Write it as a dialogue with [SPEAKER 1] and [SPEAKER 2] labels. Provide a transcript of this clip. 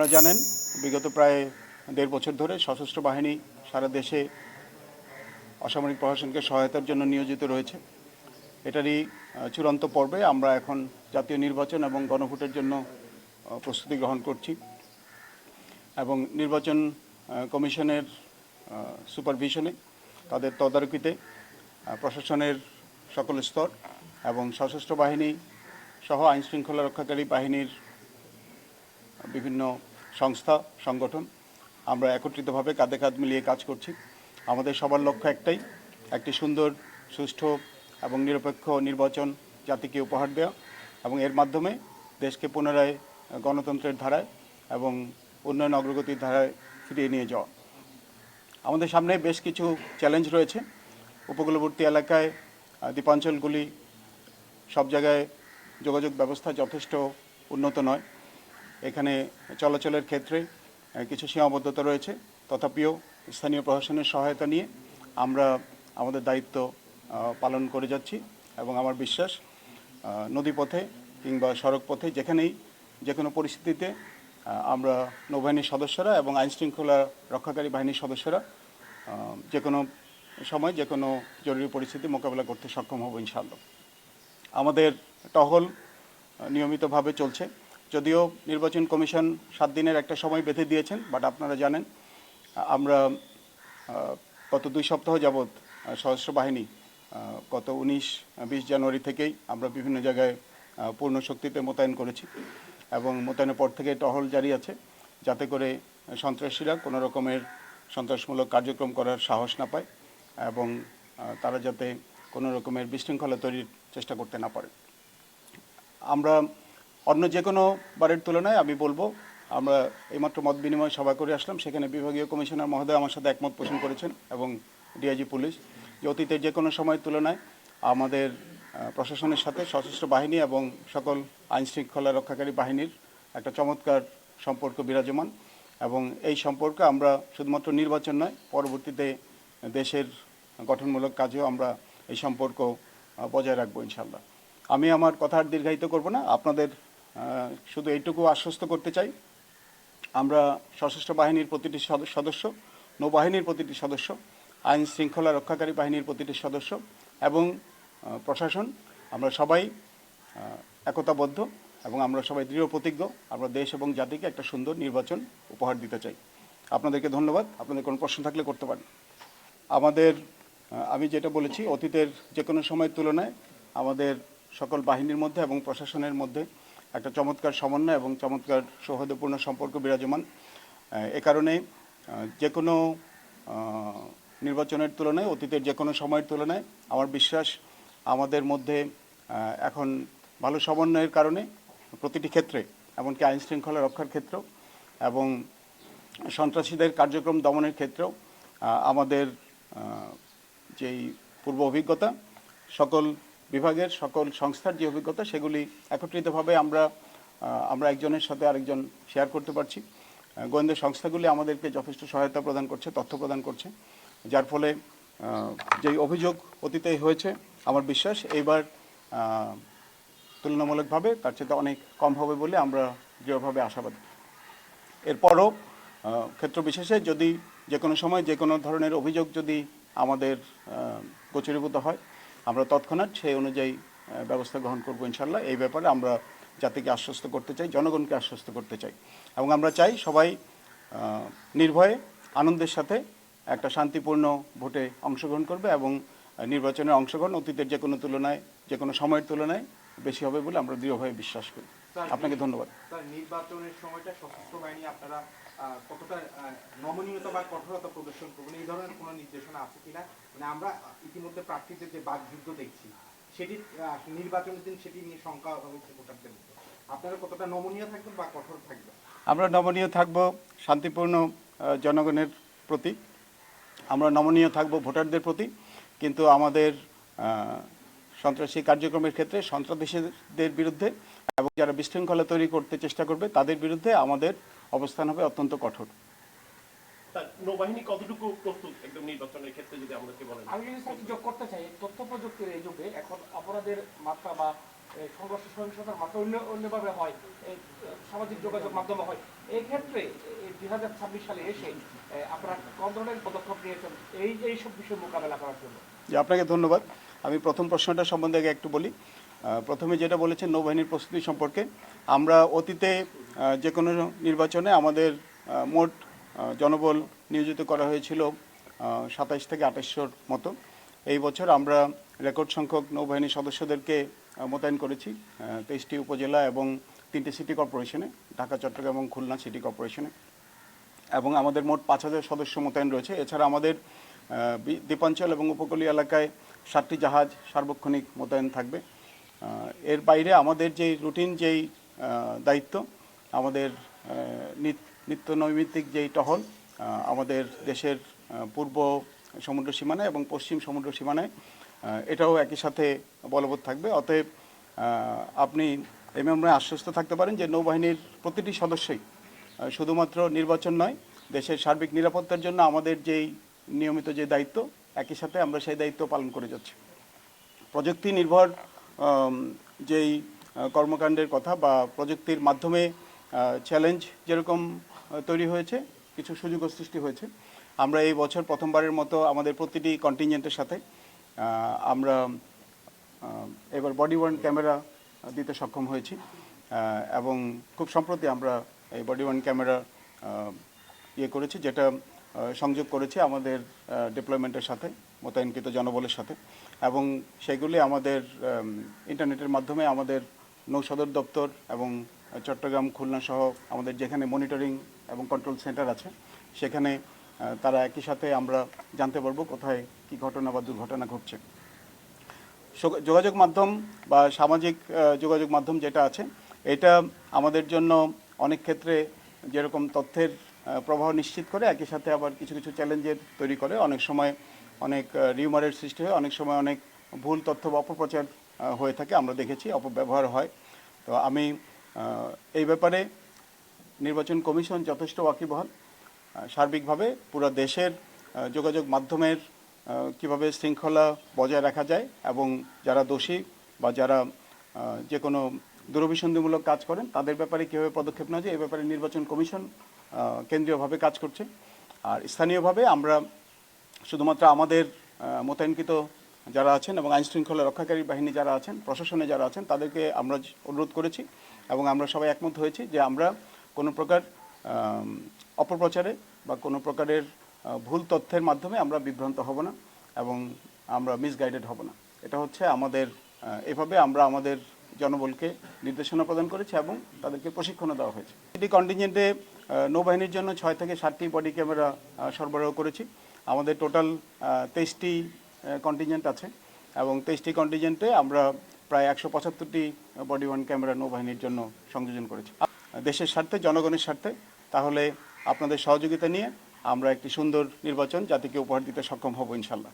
[SPEAKER 1] আপনারা জানেন, বিগত প্রায় দেড় বছর ধরে সশস্ত্র বাহিনী সারা দেশে অসামরিক প্রশাসনকে সহায়তার জন্য নিয়োজিত রয়েছে। এটারই চূড়ান্ত পর্বে আমরা এখন জাতীয় নির্বাচন এবং গণভোটের জন্য প্রস্তুতি গ্রহণ করছি এবং নির্বাচন কমিশনের সুপারভিশনে, তাদের তদারকিতে প্রশাসনের সকল স্তর এবং সশস্ত্র বাহিনী সহ আইনশৃঙ্খলা রক্ষাকারী বাহিনীর বিভিন্ন সংস্থা, সংগঠন, আমরা একত্রিতভাবে কাঁধে কাঁধ মিলিয়ে কাজ করছি। আমাদের সবার লক্ষ্য একটাই, একটি সুন্দর, সুষ্ঠু এবং নিরপেক্ষ নির্বাচন জাতিকে উপহার দেওয়া এবং এর মাধ্যমে দেশকে পুনরায় গণতন্ত্রের ধারায় এবং উন্নয়ন অগ্রগতির ধারায় ফিরিয়ে নিয়ে যাওয়া। আমাদের সামনে বেশ কিছু চ্যালেঞ্জ রয়েছে। উপকূলবর্তী এলাকায় দ্বীপাঞ্চলগুলি সব জায়গায় যোগাযোগ ব্যবস্থা যথেষ্ট উন্নত নয়। এখানে চলাচলের ক্ষেত্রে কিছু সীমাবদ্ধতা রয়েছে। তথাপিও স্থানীয় প্রশাসনের সহায়তা নিয়ে আমরা আমাদের দায়িত্ব পালন করে যাচ্ছি এবং আমার বিশ্বাস নদীপথে কিংবা সড়ক পথে যেখানেই যে কোনো পরিস্থিতিতে আমরা নৌবাহিনীর সদস্যরা এবং আইনশৃঙ্খলা রক্ষাকারী বাহিনীর সদস্যরা যে কোনো সময় যে কোনো জরুরি পরিস্থিতি মোকাবেলা করতে সক্ষম হব ইনশাআল্লাহ। আমাদের টহল নিয়মিতভাবে চলছে। যদিও নির্বাচন কমিশন সাত দিনের একটা সময় বেঁধে দিয়েছেন বাট আপনারা জানেন আমরা গত দুই সপ্তাহ যাবৎ সশস্ত্র বাহিনী গত উনিশ বিশ জানুয়ারি থেকেই আমরা বিভিন্ন জায়গায় পূর্ণ শক্তিতে মোতায়েন করেছি এবং মোতায়েনের পর থেকে টহল জারি আছে যাতে করে সন্ত্রাসীরা কোনো রকমের সন্ত্রাসমূলক কার্যক্রম করার সাহস না পায় এবং তারা যাতে কোনো রকমের বিশৃঙ্খলা তৈরির চেষ্টা করতে না পারে। আমরা অন্য যে কোনো বারের তুলনায় আমি বলব, আমরা এইমাত্র মত বিনিময় সভা করে আসলাম, সেখানে বিভাগীয় কমিশনার মহোদয় আমার সাথে একমত পোষণ করেছেন এবং ডিআইজি পুলিশ। যে অতীতের যে কোনো সময়ের তুলনায় আমাদের প্রশাসনের সাথে সশস্ত্র বাহিনী এবং সকল আইন শৃঙ্খলা রক্ষাকারী বাহিনীর একটা চমৎকার সম্পর্ক বিরাজমান এবং এই সম্পর্ক আমরা শুধুমাত্র নির্বাচন নয়, পরবর্তীতে দেশের গঠনমূলক কাজেও আমরা এই সম্পর্ক বজায় রাখব ইনশাল্লাহ আমি আমার কথা আর দীর্ঘায়িত করব না, আপনাদের শুধু এইটুকু আশ্বস্ত করতে চাই। আমরা সশস্ত্র বাহিনীর প্রতিটি সদস্য, নৌবাহিনীর প্রতিটি সদস্য, আইন শৃঙ্খলা রক্ষাকারী বাহিনীর প্রতিটি সদস্য এবং প্রশাসন, আমরা সবাই একতাবদ্ধ এবং আমরা সবাই দৃঢ় প্রতিজ্ঞ, আমরা দেশ এবং জাতিকে একটা সুন্দর নির্বাচন উপহার দিতে চাই। আপনাদেরকে ধন্যবাদ। আপনাদের কোনো প্রশ্ন থাকলে করতে পারেন। আমাদের আমি যেটা বলেছি, অতীতের যে কোনো সময়ের তুলনায় আমাদের সকল বাহিনীর মধ্যে এবং প্রশাসনের মধ্যে একটা চমৎকার সমন্বয় এবং চমৎকার সৌহার্দ্যপূর্ণ সম্পর্ক বিরাজমান। এ কারণে যে কোনো নির্বাচনের তুলনায়, অতীতের যে কোনো সময়ের তুলনায় আমার বিশ্বাস আমাদের মধ্যে এখন ভালো সমন্বয়ের কারণে প্রতিটি ক্ষেত্রে, এমনকি আইন শৃঙ্খলা রক্ষার ক্ষেত্রেও এবং সন্ত্রাসীদের কার্যক্রম দমনের ক্ষেত্রেও আমাদের যেই পূর্ব অভিজ্ঞতা, সকল বিভাগের সকল সংস্থার যে অভিজ্ঞতা, সেগুলি একত্রিতভাবে আমরা আমরা একজনের সাথে আরেকজন শেয়ার করতে পারছি। গোয়েন্দা সংস্থাগুলি আমাদেরকে যথেষ্ট সহায়তা প্রদান করছে, তথ্য প্রদান করছে। যার ফলে যেই অভিযোগ অতীতে হয়েছে, আমার বিশ্বাস এইবার তুলনামূলকভাবে তার চেয়ে অনেক কম হবে বলে আমরা দৃঢ়ভাবে আশাবাদী। এরপরও ক্ষেত্র বিশেষে যদি যে কোনো সময় যে কোনো ধরনের অভিযোগ যদি আমাদের গোচরীভূত হয় আমরা তৎক্ষণাৎ সেই অনুযায়ী ব্যবস্থা গ্রহণ করব ইনশাল্লাহ এই ব্যাপারে আমরা জাতিকে আশ্বস্ত করতে চাই, জনগণকে আশ্বস্ত করতে চাই। এবং আমরা চাই সবাই নির্ভয়ে, আনন্দের সাথে একটা শান্তিপূর্ণ ভোটে অংশগ্রহণ করবে এবং নির্বাচনে অংশগ্রহণ অতীতের যে কোনো তুলনায়, যে কোনো সময়ের তুলনায় বেশি হবে বলে আমরা দৃঢ়ভাবে বিশ্বাস করি। আপনাকে ধন্যবাদ।
[SPEAKER 2] স্যার নির্বাচনের সময়টা সশস্ত্র বাহিনী আপনারা কতটা নমনীয়তা বা কঠোরতা প্রদর্শন করবেন এই ধরনের কোনো নির্দেশনা আছে কিনা? মানে আমরা ইতিমধ্যে প্রার্থীদের যে বাকযুদ্ধ দেখছি সেটি নির্বাচনের দিন সেটি নিয়ে শঙ্কা হয়েছে ভোটারদের আপনারা কতটা নমনীয় থাকবেন বা কঠোর থাকবেন?
[SPEAKER 1] আমরা নমনীয় থাকব শান্তিপূর্ণ জনগণের প্রতি। আমরা নমনীয় থাকব ভোটারদের প্রতি। কিন্তু আমাদের সন্ত্রাসী কার্যক্রমের ক্ষেত্রে সন্ত্রাসীদের বিরুদ্ধে এবং যারা বিশৃঙ্খলা তৈরি করতে চেষ্টা করবে তাদের বিরুদ্ধে আমাদের অবস্থান হবে অত্যন্ত কঠোর।
[SPEAKER 3] নৌবাহিনী কতটুকু প্রস্তুত একদম নির্বাচনের ক্ষেত্রে যদি আমাদেরকে বলেন?
[SPEAKER 4] আমি যদি যোগ করতে চাই তথ্য প্রযুক্তির এই যুগে এখন অপরাধের মাত্রা বা
[SPEAKER 2] সংঘর্ষ সহিংসতার মাত্রা অন্য অন্যভাবে হয় সামাজিক যোগাযোগ মাধ্যমে হয়। এই ক্ষেত্রে দুই হাজার ছাব্বিশ সালে এসে আপনারা কোন ধরনের পদক্ষেপ নিয়েছেন? এই এই সব বিষয় মোকাবেলা করার জন্য।
[SPEAKER 1] আপনাকে ধন্যবাদ। আমি প্রথম প্রশ্নটা সম্বন্ধে আগে একটু বলি। প্রথমে যেটা বলেছেন নৌবাহিনীর প্রস্তুতি সম্পর্কে, আমরা অতীতে যে কোনো নির্বাচনে আমাদের মোট জনবল নিয়োজিত করা হয়েছিল সাতাইশ থেকে আঠাশশোর মতো। এই বছর আমরা রেকর্ড সংখ্যক নৌবাহিনীর সদস্যদেরকে মোতায়েন করেছি তেইশটি উপজেলা এবং তিনটি সিটি কর্পোরেশনে, ঢাকা, চট্টগ্রাম এবং খুলনা সিটি কর্পোরেশনে। এবং আমাদের মোট পাঁচ হাজার সদস্য মোতায়েন রয়েছে। এছাড়া আমাদের দ্বীপাঞ্চল এবং উপকূলীয় এলাকায় সাতটি জাহাজ সার্বক্ষণিক মোতায়েন থাকবে। এর বাইরে আমাদের যেই রুটিন যেই দায়িত্ব, আমাদের নিত্য নৈমিত্তিক যেই টহল আমাদের দেশের পূর্ব সমুদ্র সীমানায় এবং পশ্চিম সমুদ্র সীমানায় এটাও একই সাথে বলবৎ থাকবে। অতএব আপনি এই আশ্বস্ত থাকতে পারেন যে নৌবাহিনীর প্রতিটি সদস্যই শুধুমাত্র নির্বাচন নয়, দেশের সার্বিক নিরাপত্তার জন্য আমাদের যেই নিয়মিত যে দায়িত্ব, একই সাথে আমরা সেই দায়িত্ব পালন করে যাচ্ছি। প্রযুক্তি নির্ভর যেই কর্মকাণ্ডের কথা বা প্রযুক্তির মাধ্যমে চ্যালেঞ্জ যেরকম তৈরি হয়েছে, কিছু সুযোগও সৃষ্টি হয়েছে। আমরা এই বছর প্রথমবারের মতো আমাদের প্রতিটি কন্টিনজেন্টের সাথে আমরা এবার বডি ওয়ার্ন ক্যামেরা দিতে সক্ষম হয়েছি। এবং খুব সম্প্রতি আমরা এই বডি ওয়ার্ন ক্যামেরা ইয়ে করেছি, যেটা সংযোগ করেছি আমাদের ডিপ্লয়মেন্টের সাথে। মোতায়েনকৃত জনবলের সাথে। এবং সেগুলি আমাদের ইন্টারনেটের মাধ্যমে আমাদের নৌসদর দপ্তর এবং চট্টগ্রাম, খুলনা সহ আমাদের যেখানে মনিটরিং এবং কন্ট্রোল সেন্টার আছে, সেখানে তারা একই সাথে আমরা জানতে পারব কোথায় কী ঘটনা বা দুর্ঘটনা ঘটছে। যোগাযোগ মাধ্যম বা সামাজিক যোগাযোগ মাধ্যম যেটা আছে, এটা আমাদের জন্য অনেক ক্ষেত্রে যেরকম তথ্যের প্রবাহ নিশ্চিত করে, একই সাথে আবার কিছু কিছু চ্যালেঞ্জের তৈরি করে। অনেক সময় অনেক রিউমারের সৃষ্টি হয়, অনেক সময় অনেক ভুল তথ্য বা অপপ্রচার হয়ে থাকে, আমরা দেখেছি অপব্যবহার হয়। তো আমি এই ব্যাপারে নির্বাচন কমিশন যথেষ্ট ওয়াকিবহাল। সার্বিকভাবে পুরো দেশের যোগাযোগ মাধ্যমের কীভাবে শৃঙ্খলা বজায় রাখা যায় এবং যারা দোষী বা যারা যে কোনো দুরভিসন্ধিমূলক কাজ করেন, তাদের ব্যাপারে কীভাবে পদক্ষেপ নেওয়া যায় এই ব্যাপারে নির্বাচন কমিশন কেন্দ্রীয়ভাবে কাজ করছে। আর স্থানীয়ভাবে আমরা শুধুমাত্র আমাদের মোতায়েনকৃত যারা আছেন এবং আইন শৃঙ্খলা রক্ষাকারী বাহিনী যারা আছেন, প্রশাসনে যারা আছেন, তাদেরকে আমরা অনুরোধ করেছি এবং আমরা সবাই একমত হয়েছি যে আমরা কোনো প্রকার অপপ্রচারে বা কোনো প্রকারের ভুল তথ্যের মাধ্যমে আমরা বিভ্রান্ত হব না এবং আমরা মিসগাইডেড হব না। এটা হচ্ছে আমাদের এভাবে আমরা আমাদের জনবলকে নির্দেশনা প্রদান করেছি এবং তাদেরকে প্রশিক্ষণও দেওয়া হয়েছে। এটি কন্টিনজেন্টে নৌবাহিনীর জন্য ছয় থেকে সাতটি বডি ক্যামেরা সরবরাহ করেছি। আমাদের টোটাল তেইশটি কন্টিনজেন্ট আছে এবং তেইশটি কন্টিনজেন্টে আমরা প্রায় একশো পঁচাত্তরটি বডি ওয়ান ক্যামেরা নৌবাহিনীর জন্য সংযোজন করেছি। দেশের স্বার্থে, জনগণের স্বার্থে, তাহলে আপনাদের সহযোগিতা নিয়ে আমরা একটি সুন্দর নির্বাচন জাতিকে উপহার দিতে সক্ষম হব ইনশাল্লাহ।